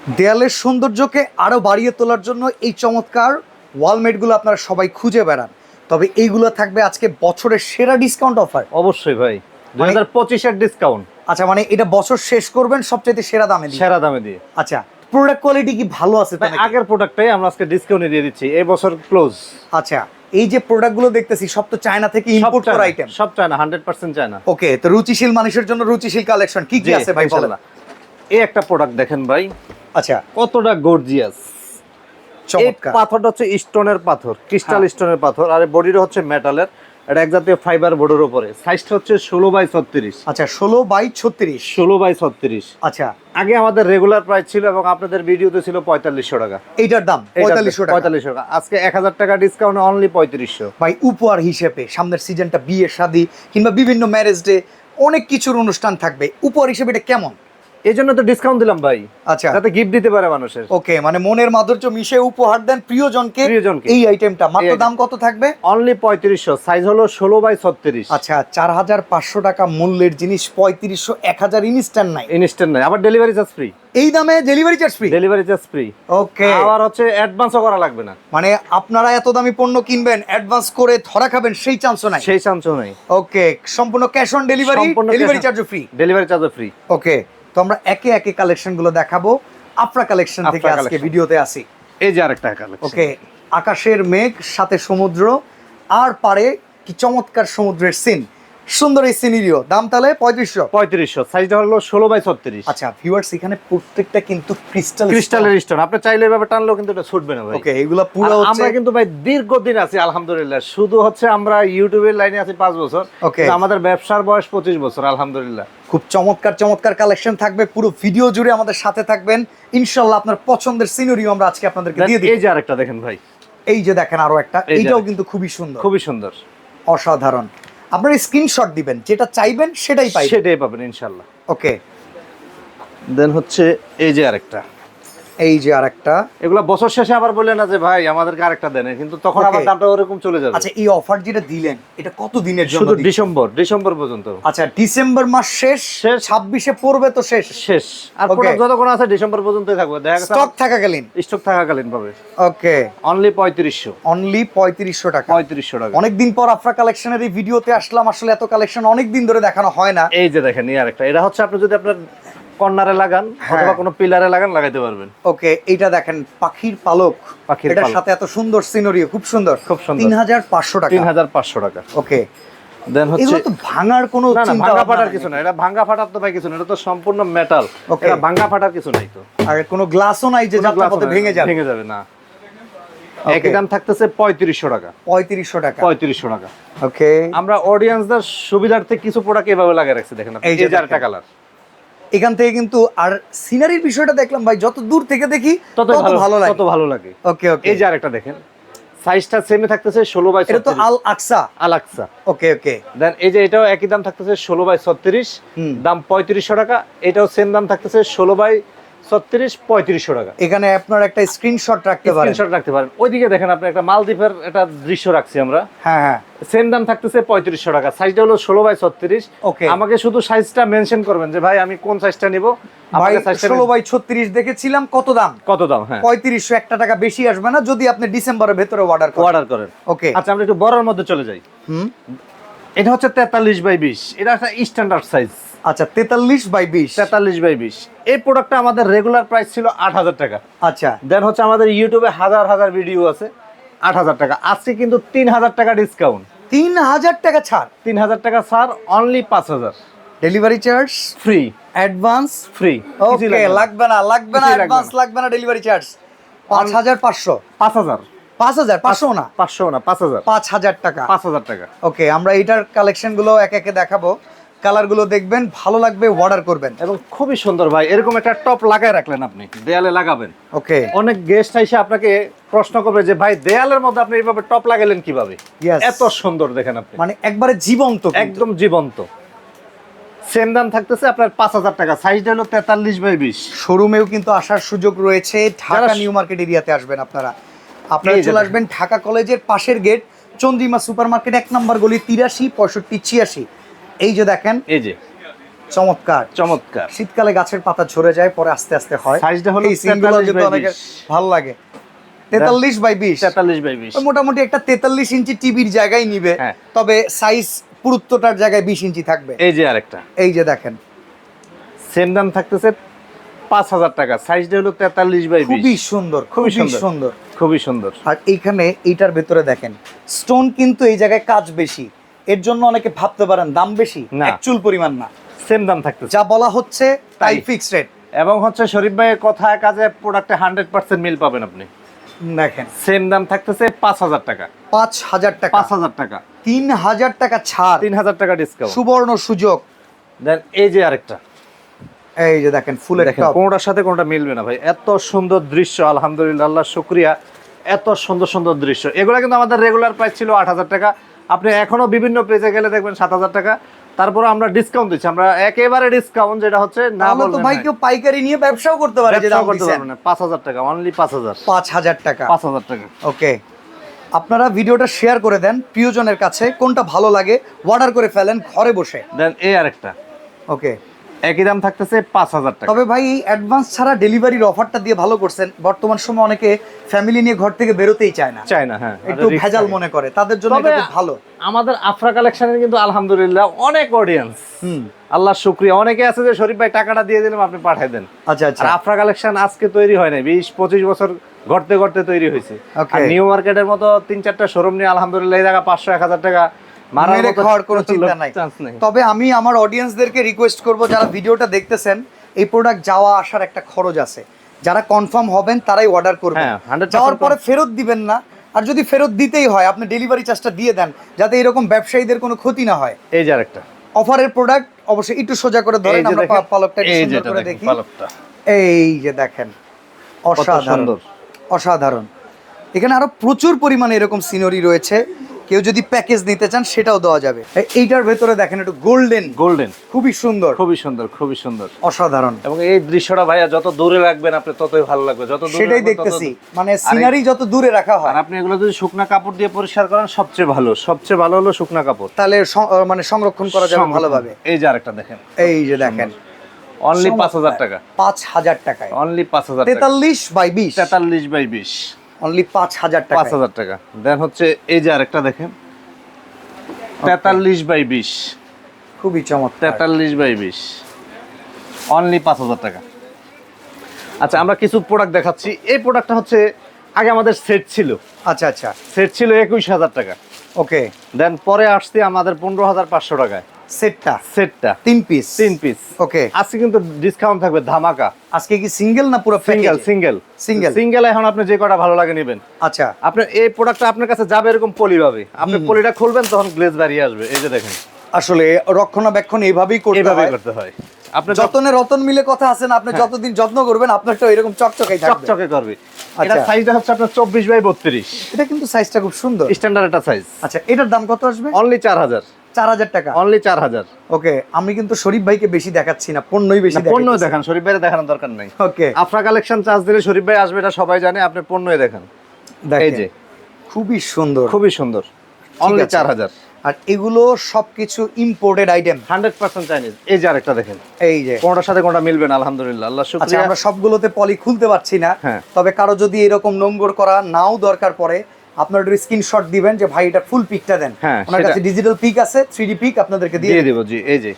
দেয়ালের সৌন্দর্যকে আরও বাড়িয়ে তোলার জন্য এই চমৎকার ওয়ালমেটগুলো আপনারা সবাই খুঁজে বেড়ান। তবে এইগুলো থাকবে আজকে বছরের সেরা ডিসকাউন্ট অফার অবশ্যই ভাই দুই মানে- হাজার পঁচিশের ডিসকাউন্ট আচ্ছা মানে এটা বছর শেষ করবেন সবচেয়ে সেরা দামে সেরা দামে দিয়ে। আচ্ছা প্রোডাক্ট কোয়ালিটি কি ভালো আছে তো ভাই, নাকি? আগের প্রোডাক্টটাই আমরা আজকে ডিসকাউন্টে দিয়ে দিচ্ছি এই বছর ক্লোজ আচ্ছা এই যে প্রোডাক্টগুলো দেখতেছি সব তো চায়না থেকে ইম্পোর্ট করা আইটেম সব China hundred percent China okay তো রুচিশীল মানুষের জন্য রুচিশীল কালেকশন কি কি আছে ভাই বলেন। এই একটা প্রোডাক্ট দেখেন ভাই আচ্ছা। কতটা গর্জিয়াস চমৎকার। পাথরটা হচ্ছে স্টোনের পাথর ক্রিস্টাল হ্যাঁ। স্টোনের পাথর আর বডিটা হচ্ছে মেটালের এটা এক জাতীয় ফাইবার বোর্ডের উপরে। সাইজটা হচ্ছে ষোলো বাই ছত্রিশ। আচ্ছা ষোলো বাই ছত্রিশ। ষোলো বাই ছত্রিশ। আচ্ছা। আগে আমাদের রেগুলার প্রাইস ছিল এবং আপনাদের ভিডিওতে ছিল পঁয়তাল্লিশশো টাকা। এইটার দাম পঁয়তাল্লিশশো পঁয়তাল্লিশশো টাকা। আজকে এক হাজার টাকা ডিসকাউন্ট অনলি পঁয়ত্রিশশো। ভাই উপহার হিসেবে সামনের সিজনটা বিয়ে শাদী কিংবা বিভিন্ন ম্যারেজ ডে অনেক কিছুর অনুষ্ঠান থাকবে। উপহার হিসেবে এটা কেমন? এই জন্য তো ডিসকাউন্ট দিলাম ভাই। আচ্ছা। যাতে গিফট দিতে পারে মানুষের। ওকে মানে মনের মাধুর্য মিশে উপহার দেন প্রিয়জনকে প্রিয়জনকে। এই আইটেমটা মাত্র দাম কত থাকবে? অনলি পঁয়ত্রিশশো সাইজ হলো ষোলো বাই ছত্রিশ। আচ্ছা চার হাজার পাঁচশো টাকা মূল্যের জিনিস পঁয়ত্রিশশো এক হাজার ইনস্ট্যান্ট নাই। ইনস্ট্যান্ট নাই। আবার ডেলিভারি চার্জ ফ্রি এই দামে delivery charge free delivery charge free okay আবার হচ্ছে অ্যাডভান্সও করা লাগবে না। মানে আপনারা এত দামি পণ্য কিনবেন অ্যাডভান্স করে ধরা খাবেন সেই চান্সও নাই। সেই চান্সও নেই। ওকে সম্পূর্ণ ক্যাশ অন ডেলিভারি ডেলিভারি চার্জও ফ্রি ডেলিভারি চার্জও ফ্রি ওকে তো আমরা একে একে কালেকশনগুলো দেখাবো। আফরা কালেকশন থেকে আজকে ভিডিওতে আসি। এই যে আরেকটা কালেকশন ওকে আকাশের মেঘ সাথে সমুদ্র আর পারে কি চমৎকার সমুদ্রের সিন সুন্দর এই সিনিরিও দাম তাহলে পঁয়ত্রিশশো। পঁয়ত্রিশশো সাইজটা হলো ষোলো বাই ছত্রিশ। আচ্ছা ভিউয়ার্স এখানে প্রত্যেকটা কিন্তু ক্রিস্টাল ক্রিস্টালের স্টোন আপনি চাইলে এভাবে টানলেও কিন্তু এটা ছুটবে না ভাই। ওকে এগুলো পুরো আমরা কিন্তু ভাই দীর্ঘদিন আছি আলহামদুলিল্লাহ। শুধু হচ্ছে আমরা ইউটিউবের লাইনে আছি পাঁচ বছর. কিন্তু আমাদের ব্যবসার বয়স পঁচিশ বছর আলহামদুলিল্লাহ। খুব চমৎকার চমৎকার কালেকশন থাকবে। পুরো ভিডিও জুড়ে আমাদের সাথে থাকবেন। ইনশাল্লাহ আপনার পছন্দের সিনারিও আমরা আজকে আপনাদেরকে দিয়ে দিই এই যে আরেকটা দেখেন ভাই। এই যে দেখেন আরও একটা। এইটাও কিন্তু খুবই সুন্দর। খুবই সুন্দর। অসাধারণ। আপনারা স্ক্রিনশট দিবেন যেটা চাইবেন সেটাই পাই সেটাই পাবেন ইনশাল্লাহ। ওকে দেন হচ্ছে এই যে আরেকটা। এই যে আরেকটা। এগুলো বছর শেষে আবার বললেন না যে ভাই আমাদেরকে আরেকটা দেন। কিন্তু তখন আবার দামটা ওরকম চলে যাবে। আচ্ছা এই অফার যেটা দিলেন এটা কত দিনের জন্য শুধু ডিসেম্বর ডিসেম্বর পর্যন্ত। আচ্ছা ডিসেম্বর মাস শেষ শেষ। ছাব্বিশে পড়বে তো শেষ। শেষ। আর. প্রোডাক্ট যতক্ষণ আছে ডিসেম্বর পর্যন্তই থাকবে। দেখা গেছে স্টক থাকাকালীন? স্টক থাকাকালীন পাবে। ওকে অনলি পঁয়ত্রিশশো। অনলি পঁয়ত্রিশশো টাকা। পঁয়ত্রিশশো টাকা। অনেকদিন পর আফরা কালেকশনের এই ভিডিওতে আসলাম আসলে এত কালেকশন অনেক দিন ধরে দেখানো হয় না। এই যে দেখেন এই আরেকটা। এটা হচ্ছে আপনি যদি আপনার কর্নারে লাগান হ্যাঁ। অথবা কোনো পিলারে লাগান লাগাইতে পারবেন। ওকে এইটা দেখেন পাখির পালক। পাখির এটার সাথে এত সুন্দর সিনারিও খুব সুন্দর। খুব সুন্দর। তিন হাজার পাঁচশো টাকা। তিন হাজার পাঁচশো টাকা। ওকে। দেন হচ্ছে এগুলো তো ভাঙার কোনো না না চিন্তা ভাঙ্গা ফাটার কিছু না এটা ভাঙ্গা ফাটার তো ভাই কিছু না এটা তো সম্পূর্ণ মেটাল. এটা ভাঙ্গা ফাটার কিছু নাই তো। আর কোনো গ্লাসও নাই যে যাত্রা পথে ভেঙে যাবে। ভেঙে যাবে না. একই দাম থাকতেছে পঁয়ত্রিশশো টাকা। পঁয়ত্রিশশো টাকা। পঁয়ত্রিশশো টাকা। ওকে। আমরা অডিয়েন্সদের সুবিধার্থে কিছু প্রোডাক্ট এভাবে লাগিয়ে রাখছি দেখেন। এই যে দেখেন। কালার এখান থেকে কিন্তু আর সিনারির বিষয়টা দেখলাম ভাই যত দূর থেকে দেখি তত ভালো লাগে। তত ভালো লাগে। ওকে ওকে এই যে আরেকটা দেখেন সাইজটা সেমে থাকতেছে ষোলো বাই এটা তো আল আকসা আল আকসা ওকে ওকে দেন এই যে এটাও একই দাম থাকতেছে ষোলো বাই ছত্রিশ। দাম পঁয়ত্রিশশো টাকা এটাও সেম দাম থাকতেছে ষোলো বাই ছত্রিশ পঁয়ত্রিশশো টাকা। এখানে আপনার একটা স্ক্রিনশট রাখতে পারেন। স্ক্রিনশট রাখতে পারেন। ওইদিকে দেখেন আপনি একটা মালদ্বীপের একটা দৃশ্য রাখছি আমরা। হ্যাঁ হ্যাঁ। সেম দাম থাকতেছে পঁয়ত্রিশশো টাকা। সাইজটা হলো ষোলো বাই ছত্রিশ। Okay. আমাকে শুধু সাইজটা মেনশন করবেন যে ভাই আমি কোন সাইজটা নিব? ষোলো বাই ছত্রিশ দেখেছিলাম কত দাম? কত দাম হ্যাঁ। পঁয়ত্রিশশো একটা টাকা বেশি আসবে না যদি আপনি ডিসেম্বরের ভেতরে অর্ডার অর্ডার করেন। ওকে আচ্ছা আমরা একটু বড়ার মধ্যে চলে যাই। হুম? এটা হচ্ছে তেতাল্লিশ বাই বিশ। এটা একটা স্ট্যান্ডার্ড সাইজ আচ্ছা তেতাল্লিশ বাই বিশ। তেতাল্লিশ বাই বিশ। এই প্রোডাক্টটা আমাদের রেগুলার প্রাইস ছিল আট হাজার টাকা। আচ্ছা। দেন হচ্ছে আমাদের ইউটিউবে হাজার হাজার ভিডিও আছে আট হাজার টাকা। আজকে কিন্তু তিন হাজার টাকা ডিসকাউন্ট তিন হাজার টাকা ছাড়? তিন হাজার টাকা স্যার অনলি পাঁচ হাজার। Delivery charge free advance free okay লাগবে না। লাগবে না অ্যাডভান্স লাগবে না। ডেলিভারি চার্জ পাঁচ হাজার পাঁচশো। পাঁচ হাজার। পাঁচ হাজার পাঁচশো না? পাঁচশো না পাঁচ হাজার। পাঁচ হাজার টাকা। পাঁচ হাজার টাকা। ওকে আমরা এইটার কালেকশনগুলো এক একে দেখাবো। কালারগুলো দেখবেন ভালো লাগবে অর্ডার করবেন। এবং খুবই সুন্দর ভাই এরকম একটা টপ লাগায় রাখলেন আপনি দেয়ালে লাগাবেন। ওকে। অনেক গেস্ট এসে আপনাকে প্রশ্ন করবে যে ভাই দেয়ালের মধ্যে আপনি এইভাবে টপ লাগালেন কীভাবে. এত সুন্দর দেখেন আপনি। মানে একবারে জীবন্ত একদম জীবন্ত। সেম দাম থাকতেছে আপনার পাঁচ হাজার টাকা সাইজটা হলো তেতাল্লিশ বাই বিশ। শোরুমেও কিন্তু আসার সুযোগ রয়েছে। ঢাকা নিউ মার্কেট এরিয়াতে আসবেন আপনারা। আপনারা যে চলে আসবেন ঢাকা কলেজের পাশের গেট চন্দ্রিমা সুপার মার্কেট এক নম্বর গলি তিরাশি পঁয়ষট্টি ছিয়াশি। এই যে দেখেন এই যে। চমৎকার। চমৎকার। শীতকালে গাছের পাতা ঝরে যায় পরে আস্তে আস্তে হয়। সাইজটা হলো এই সিনগুলো 43 কিন্তু by অনেকের 20 ভালো লাগে। তেতাল্লিশ বাই বিশ। তেতাল্লিশ বাই বিশ। মোটামুটি একটা তেতাল্লিশ ইঞ্চি টিভির জায়গায় নিবে হ্যাঁ। তবে সাইজ পুরুত্বটার জায়গায় বিশ ইঞ্চি থাকবে। এই যে আরেকটা। এই যে দেখেন। সেম দাম থাকতেছে পাঁচ হাজার টাকা। সাইজটা হলো তেতাল্লিশ বাই খুবই বিশ সুন্দর খুবই সুন্দর। খুবই সুন্দর। আর এইখানে এইটার ভেতরে দেখেন স্টোন কিন্তু এই জায়গায় কাজ বেশি। এর জন্য অনেকে ভাবতে পারেন দাম বেশি না। অ্যাকচুয়াল পরিমাণ না। সেম দাম থাকতেছে। যা বলা হচ্ছে তাই তাই। ফিক্স রেট এবং হচ্ছে শরীফ ভাইয়ের কথায় কাজে প্রোডাক্টে হান্ড্রেড পার্সেন্ট মিল পাবেন আপনি। দেখেন। সেম দাম থাকতেছে পাঁচ হাজার টাকা। পাঁচ হাজার টাকা। পাঁচ হাজার টাকা। তিন হাজার টাকা ছাড়। তিন হাজার টাকা ডিসকাউন্ট সুবর্ণ সুযোগ। দেন এই যে আরেকটা। এই যে দেখেন ফুলের দেখেন কোনটার সাথে কোনটা মিলবে না ভাই? এত সুন্দর দৃশ্য আলহামদুলিল্লাহ আল্লাহ শুক্রিয়া। এত সুন্দর সুন্দর দৃশ্য। এগুলো কিন্তু আমাদের রেগুলার প্রাইস ছিল আট হাজার টাকা। আপনি এখনও বিভিন্ন পেজে গেলে দেখবেন সাত হাজার টাকা। তারপরে আমরা ডিসকাউন্ট দিচ্ছি। আমরা একেবারে ডিসকাউন্ট যেটা হচ্ছে না তাহলে তো ভাই কেউ পাইকারি নিয়ে ব্যবসাও করতে পারে যে ব্যবসাও করতে পারবেন না। পাঁচ হাজার টাকা অনলি পাঁচ হাজার। পাঁচ হাজার টাকা। পাঁচ হাজার টাকা। ওকে। আপনারা ভিডিওটা শেয়ার করে দেন প্রিয়জনের কাছে কোনটা ভালো লাগে অর্ডার করে ফেলেন ঘরে বসে। দেন এই আরেকটা। ওকে। একই দাম থাকতেছে পাঁচ হাজার টাকা। তবে ভাই এই অ্যাডভান্স ছাড়া ডেলিভারির অফারটা দিয়ে ভালো করছেন বর্তমান সময় অনেকে ফ্যামিলি নিয়ে ঘর থেকে বেরোতেই চায় না। চাই না হ্যাঁ একটু ভেজাল মনে করে তাদের জন্য এটা খুব ভালো। আমাদের আফরা কালেকশনের কিন্তু আলহামদুলিল্লাহ অনেক অডিয়েন্স হুম। আল্লাহ শুক্রিয়া। অনেকে আছে যে শরীফ ভাই টাকাটা দিয়ে দিলাম আপনি পাঠিয়ে দেন। আচ্ছা আচ্ছা। আফরা কালেকশন আজকে তৈরি হয় নাই বিশ পঁচিশ বছর ঘটতে ঘটতে তৈরি হয়েছে. আর নিউ মার্কেটের মতো তিন চারটা শোরুম নিয়ে আলহামদুলিল্লাহ এই জায়গা পাঁচশো এক হাজার টাকা মেরে খাওয়ার কোনো চিন্তা নাই। তবে আমি আমার অডিয়েন্সদেরকে রিকোয়েস্ট করব যারা ভিডিওটা দেখতেছেন এই প্রোডাক্ট যাওয়া আসার একটা খরচ আছে। যারা কনফার্ম হবেন তারাই অর্ডার করবেন। হ্যাঁ, 100% যাওয়ার পরে ফেরত দিবেন না। আর যদি ফেরত দিতেই হয় আপনি ডেলিভারি চার্জটা দিয়ে দেন যাতে এরকম ব্যবসায়ীদের কোনো ক্ষতি না হয়। এই যে আরেকটা। অফারের প্রোডাক্ট অবশ্যই একটু সোজা করে ধরেন আমরা পালকটা সুন্দর করে দেখি। এই যে দেখেন অসাধারণ। অসাধারণ। এখানে আরও প্রচুর পরিমাণে এরকম সিনারি রয়েছে। কেউ যদি প্যাকেজ নিতে চান সেটাও দেওয়া যাবে। এইটার ভেতরে দেখেন একটু গোল্ডেন গোল্ডেন খুবই সুন্দর। খুবই সুন্দর খুবই সুন্দর। অসাধারণ। এবং এই দৃশ্যটা ভাইয়া যত দূরে রাখবেন আপনি ততই ভালো লাগবে। যত দূরে সেটাই দেখতেছি। মানে সিনারি যত দূরে রাখা আর হয় আপনি এগুলো যদি শুকনা কাপড় দিয়ে পরিষ্কার করেন সবচেয়ে ভালো। সবচেয়ে ভালো হলো শুকনা কাপড়। তাহলে মানে সংরক্ষণ করা যাবে ভালোভাবে। এই যে আরেকটা দেখেন। এই যে দেখেন। অনলি পাঁচ হাজার টাকা। পাঁচ হাজার টাকায়। অনলি পাঁচ হাজার তেতাল্লিশ বাই বিশ। তেতাল্লিশ বাই বিশ। অনলি পাঁচ হাজার পাঁচ টাকা হাজার টাকা। দেন হচ্ছে এই যে আরেকটা দেখেন। তেতাল্লিশ বাই বিশ। খুবই চমৎকার। তেতাল্লিশ বাই বিশ। অনলি পাঁচ হাজার টাকা। আচ্ছা আমরা কিছু প্রোডাক্ট দেখাচ্ছি। এই প্রোডাক্টটা হচ্ছে আগে আমাদের সেট ছিল। আচ্ছা আচ্ছা। সেট ছিল একুশ হাজার টাকা। ওকে দেন পরে আসছে আমাদের পনেরো হাজার পাঁচশো টাকায়। সেটটা? সেটটা। তিন পিস তিন পিস ওকে আজকে কিন্তু ডিসকাউন্ট থাকবে ধামাকা। আজকে কি সিঙ্গেল না পুরো সিঙ্গেল প্যাকেজ সিঙ্গেল সিঙ্গেল এখন আপনি যে কটা ভালো লাগে নেবেন। আচ্ছা। আপনার এই প্রোডাক্টটা আপনার কাছে যাবে এরকম পলি পাবে আপনি পলিটা খুলবেন তখন গ্লেজ বেরিয়ে আসবে। এই যে দেখেন। আসলে রক্ষণাবেক্ষণ এইভাবেই করতে হয়। করতে হয়। আপনি যত যতনে রতন মিলে কথা আছেন আপনি যতদিন যত্ন করবেন আপনারটা এরকম চকচকাই থাকবে। চকচকে করবে। আচ্ছা। এটা সাইজটা হচ্ছে আপনার চব্বিশ বাই বত্রিশ। এটা কিন্তু সাইজটা খুব সুন্দর। স্ট্যান্ডার্ড একটা সাইজ আচ্ছা এটার দাম কত আসবে? অনলি চার হাজার। চার হাজার টাকা। অনলি চার হাজার। ওকে আমি কিন্তু শরীফ ভাইকে বেশি দেখাচ্ছি না পণ্যই বেশি পণ্য দেখান শরীফ ভাইয়ের দেখানোর দরকার নাই। ওকে। আফরা কালেকশন চার্জ দিলে শরীফ ভাই আসবে এটা সবাই জানে আপনি পণ্যই দেখান। এই যে। খুবই সুন্দর। খুবই সুন্দর। অনলি। চার হাজার। আর এগুলো সবকিছু imported item hundred percent Chinese এই যে আরেকটা দেখেন। এই যে। কোনটার সাথে কোনটা মিলবে না আলহামদুলিল্লাহ। আল্লাহ আচ্ছা শুক্রিয়া। আমরা সবগুলোতে পলি খুলতে পারছি না হ্যাঁ। তবে কারও যদি এরকম নোংর করা নাও দরকার পড়ে আপনার একটু স্ক্রিনশট দিবেন যে ভাই এটা ফুল পিকটা দেন। হ্যাঁ, ওনার কাছে ডিজিটাল পিক আছে থ্রি পিক আপনাদেরকে দিয়ে দেবো। জি এই যে।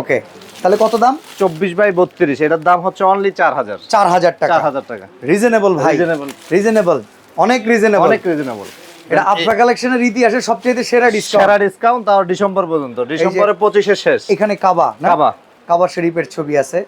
ওকে তাহলে কত দাম? চব্বিশ বাই বত্রিশ এটার দাম হচ্ছে অনলি চার হাজার। চার হাজার টাকা। চার হাজার টাকা। রিজনেবল ভাই। Reasonable। রিজনেবল অনেক রিজনেবল অনেক রিজনেবল এটা আফরা কালেকশনের ইতিহাসে সবচেয়ে সেরা ডিসকাউন্ট সেরা ডিসকাউন্ট তাও ডিসেম্বর পর্যন্ত। ডিসেম্বরের পঁচিশে শেষ। এখানে কাবা কাবা। কাবা শরীফের ছবি আছে।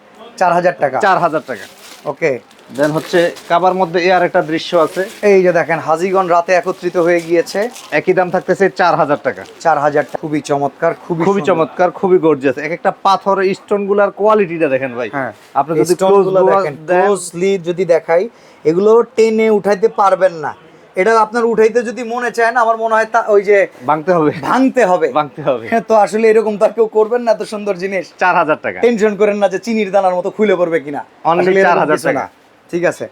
চার হাজার টাকা। চার হাজার টাকা। ওকে দেন হচ্ছে কাবার মধ্যে এ আর একটা দৃশ্য আছে। এই যে দেখেন হাজিগণ রাতে একত্রিত হয়ে গিয়েছে। একই দাম থাকতেছে চার হাজার টাকা। চার হাজার টাকা। খুবই চমৎকার খুবই খুবই চমৎকার খুবই গর্জিয়াস এক একটা পাথর স্টোনগুলার কোয়ালিটিটা দেখেন ভাই। হ্যাঁ। আপনি যদি ক্লোজলি যদি দেখাই এগুলো টেনে উঠাইতে পারবেন না। এটা আপনার উঠাইতে যদি মনে চায় না আমার মনে হয় তা ওই যে ভাঙতে হবে। ভাঙতে হবে। ভাঙতে হবে। হ্যাঁ, তো আসলে এরকম তার কেউ করবেন না এত সুন্দর জিনিস। চার হাজার টাকা। টেনশন করেন না যে চিনির দানার মতো খুলে পড়বে কিনা। এরকম 4,000 কিছু টাকা। ঠিক আছে।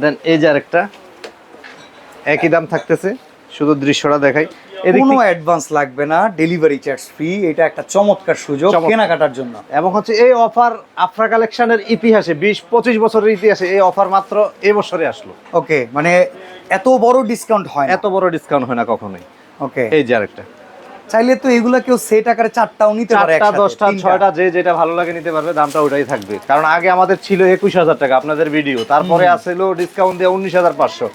দেন এই যে আরেকটা একই দাম থাকতেছে শুধু দৃশ্যটা দেখাই। কোনো অ্যাডভান্স লাগবে না ডেলিভারি চার্জ ফ্রি এটা একটা চমৎকার সুযোগ কেনাকাটার জন্য। এবং হচ্ছে এই অফার আফরা কালেকশনের ইতিহাসে বিশ পঁচিশ বছরের ইতিহাসে এই অফার মাত্র এই বছরে আসলো। ওকে মানে এত বড় ডিসকাউন্ট হয় এত বড় ডিসকাউন্ট হয় না কখনোই। ওকে এই যে আরেকটা। চাইলে তো এগুলা কেউ সেট আকারে চারটাও নিতে পারে চারটা দশটা ছয়টা যে যেটা ভালো লাগে নিতে পারবে দামটা ওটাই থাকবে। কারণ আগে আমাদের ছিল একুশ হাজার টাকা আপনাদের ভিডিও তারপরে আসছিল ডিসকাউন্ট দিয়ে উনিশ হাজার পাঁচশো।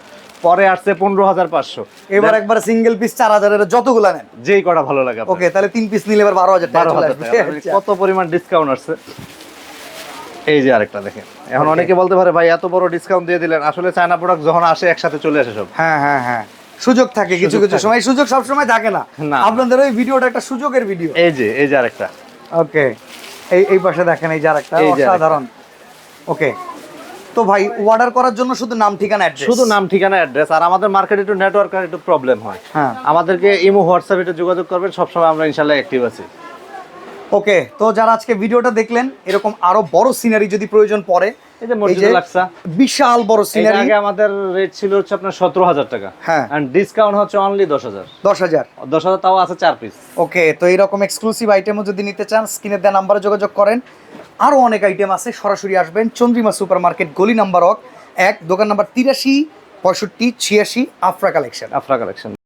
পরে আসছে পনেরো হাজার পাঁচশো। এবার একবার সিঙ্গেল পিস চার হাজারের যতগুলা নেন। যেই কটা ভালো লাগে ওকে তাহলে তিন পিস নিলে এবার বারো হাজার বারো হাজার আচ্ছা। কত পরিমাণ ডিসকাউন্ট আসছে? এই যে আরেকটা দেখেন। এখন অনেকে বলতে পারে ভাই এত বড় ডিসকাউন্ট দিয়ে দিলেন। আসলে চায়না প্রোডাক্ট যখন আসে একসাথে চলে আসে সব। হ্যাঁ হ্যাঁ হ্যাঁ। সুযোগ থাকে কিছু কিছু সময়। সুযোগ সব সময় থাকে না। আপনাদের ওই ভিডিওটা একটা সুযোগের ভিডিও। এই যে এই যে আরেকটা। ওকে। এই এই পাশে দেখেন এই যে আরেকটা। অসাধারণ। ওকে। তো ভাই অর্ডার করার জন্য শুধু নাম ঠিকানা অ্যাড্রেস শুধু নাম ঠিকানা অ্যাড্রেস আর আমাদের মার্কেটে একটু নেটওয়ার্কের একটু প্রবলেম হয়। হ্যাঁ। আমাদেরকে ইমো হোয়াটসঅ্যাপে একটু যোগাযোগ করবেন। সব সময় আমরা ইনশাল্লাহ অ্যাক্টিভ আছি। ওকে তো যারা আজকে ভিডিওটা দেখলেন এরকম আরও বড় সিনারি যদি প্রয়োজন পড়ে এই যে বিশাল বড় সিনারি আগে আমাদের রেট ছিল হচ্ছে আপনার সতেরো হাজার টাকা। হ্যাঁ। এন্ড ডিসকাউন্ট হচ্ছে অনলি দশ হাজার। দশ হাজার। দশ হাজার তাও আছে চার পিস ওকে তো এইরকম এক্সক্লুসিভ আইটেমও যদি নিতে চান স্ক্রিনে দেওয়া নাম্বারে যোগাযোগ করেন। আরও অনেক আইটেম আছে সরাসরি আসবেন। চন্দ্রিমা সুপার মার্কেট গলি নাম্বার এক দোকান নাম্বার তিরাশি পঁয়ষট্টি ছিয়াশি আফরা কালেকশন আফরা কালেকশন